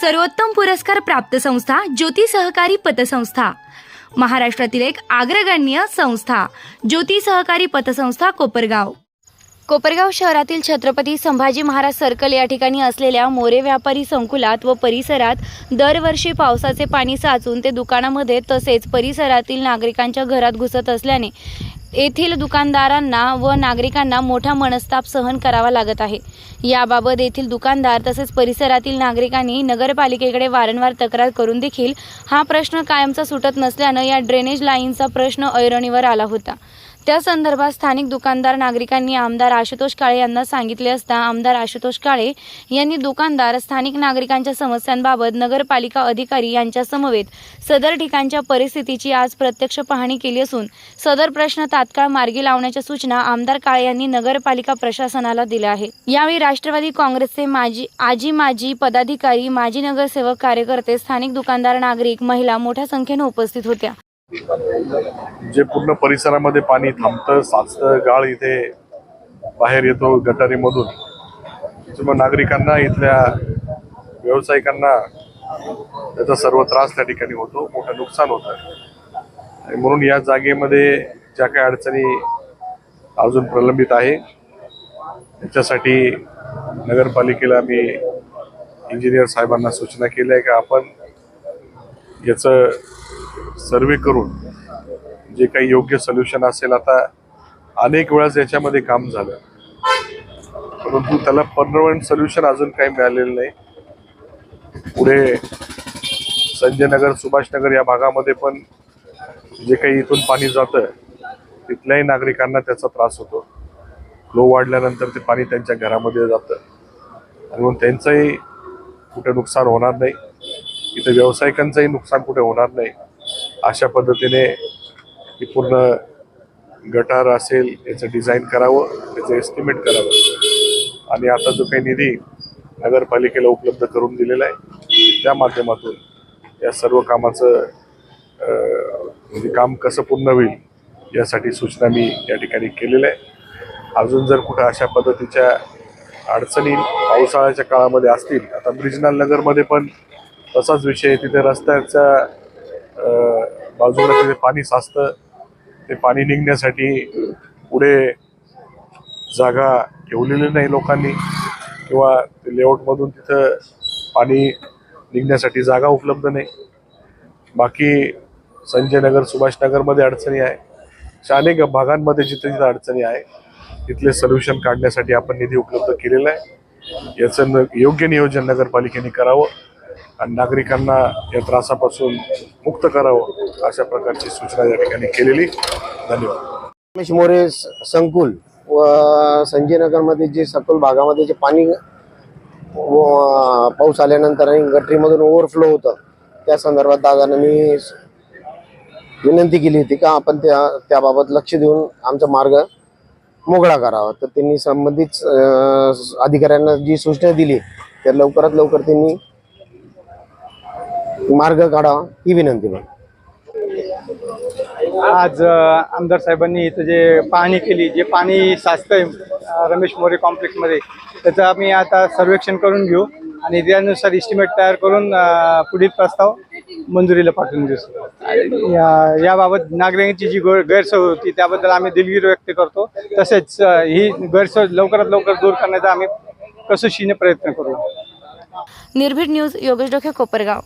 सर्वोत्तम पुरस्कार प्राप्त संस्था ज्योती सहकारी पतसंस्था. महाराष्ट्रातील एक अग्रगण्य संस्था ज्योती सहकारी पतसंस्था कोपरगाव. कोपरगाव शहरातील छत्रपती संभाजी महाराज सर्कल या ठिकाणी असलेल्या मोरे व्यापारी संकुलात व परिसरात दरवर्षी पावसाचे पाणी साचून ते दुकानामध्ये तसेच परिसरातील नागरिकांच्या घरात घुसत असल्याने येथील दुकानदारांना व नागरिकांना मोठा मनस्ताप सहन करावा लागत आहे. याबाबत येथील दुकानदार तसेच परिसरातील नागरिकांनी नगरपालिकेकडे वारंवार तक्रार करून देखील हा प्रश्न कायमचा सुटत नसल्यानं या ड्रेनेज लाईनचा प्रश्न ऐरणीवर आला होता. त्या संदर्भात स्थानिक दुकानदार नागरिकांनी आमदार आशुतोष काळे यांना सांगितले असता आमदार आशुतोष काळे यांनी दुकानदार स्थानिक नागरिकांच्या समस्यांबाबत नगरपालिका अधिकारी यांच्या समवेत सदर ठिकाणच्या परिस्थितीची आज प्रत्यक्ष पाहणी केली असून सदर प्रश्न तात्काळ मार्गी लावण्याच्या सूचना आमदार काळे यांनी नगरपालिका प्रशासनाला दिल्या आहे यावेळी राष्ट्रवादी काँग्रेसचे माजी आजी माजी पदाधिकारी माजी नगरसेवक कार्यकर्ते स्थानिक दुकानदार नागरिक महिला मोठ्या संख्येने उपस्थित होत्या. जे पूर्ण परिसरामध्ये पाणी थांबतं साचतं गाळ इथे बाहेर येतो गटारीमधून. त्याच्यामुळे नागरिकांना इथल्या व्यावसायिकांना त्याचा सर्व त्रास त्या ठिकाणी होतो मोठं नुकसान होतं. आणि म्हणून या जागेमध्ये ज्या काही अडचणी अजून प्रलंबित आहे त्याच्यासाठी नगरपालिकेला मी इंजिनियर साहेबांना सूचना केल्या आहे की आपण याचं सर्वे करून जे काही योग्य सोल्युशन असेल आता अनेक वेळाच याच्यामध्ये काम झालं. परंतु त्याला परमनंट सोल्युशन अजून काही मिळालेलं नाही. पुढे संजयनगर सुभाषनगर या भागामध्ये पण जे काही इथून पाणी जातं तिथल्याही नागरिकांना त्याचा त्रास होतो. फ्लो वाढल्यानंतर ते पाणी त्यांच्या घरामध्ये जातं. आणि म्हणून त्यांचंही कुठे नुकसान होणार नाही. इथे व्यावसायिकांचंही नुकसान कुठे होणार नाही. अशा पद्धतीने ही पूर्ण गटार असेल याचं डिझाईन करावं त्याचं एस्टिमेट करावं. आणि आता जो काही निधी नगरपालिकेला उपलब्ध करून दिलेला आहे त्या माध्यमातून या सर्व कामाचं म्हणजे काम कसं पूर्ण होईल यासाठी सूचना मी या ठिकाणी केलेल्या आहे अजून जर कुठं अशा पद्धतीच्या अडचणी पावसाळ्याच्या काळामध्ये असतील आता ब्रिजनाल नगरमध्ये पण तसाच विषय आहे. तिथे रस्त्याच्या बाजूला तिथे पाणी साचतं. ते पाणी निघण्यासाठी पुढे जागा ठेवलेली नाही लोकांनी. किंवा ते लेआउटमधून तिथं पाणी निघण्यासाठी जागा उपलब्ध नाही. बाकी संजय नगर सुभाषनगरमध्ये अडचणी आहे. अशा अनेक भागांमध्ये जिथे जिथे अडचणी आहे तिथले सोल्युशन काढण्यासाठी आपण निधी उपलब्ध केलेला आहे. याचं न- योग्य नियोजन नगरपालिकेने करावं. आणि नागरिकांना या त्रासापासून मुक्त करावं अशा प्रकारची सूचना या ठिकाणी केलेली. धन्यवाद. रमेश मोरे स- संकुल व संजय नगरमध्ये जे सखोल भागामध्ये जे पाणी व- पाऊस आल्यानंतर आणि गटरीमधून ओव्हरफ्लो होतं त्या संदर्भात दादांना मी विनंती केली होती का आपण त्या त्याबाबत लक्ष देऊन आमचा मार्ग मोकळा करावा. तर त्यांनी संबंधित अधिकाऱ्यांना जी सूचना दिली त्या लवकरात लवकर त्यांनी मार्ग काढावा ही विनंती पण आज आमदार साहेबांनी इथं जे पाहणी केली जे पाणी साचतंय रमेश मोरे कॉम्प्लेक्समध्ये त्याचं आम्ही आता सर्वेक्षण करून घेऊ आणि त्यानुसार इस्टिमेट तयार करून पुढील प्रस्ताव मंजुरीला पाठवून देऊ. याबाबत नागरिकांची जी गैर- गैरसोय होती त्याबद्दल आम्ही दिलगिरी व्यक्त करतो. तसेच ही गैरसोय लवकरात लवकर दूर करण्याचा आम्ही कसोशीने प्रयत्न करू. निर्भीड न्यूज योगेश डोके कोपरगाव.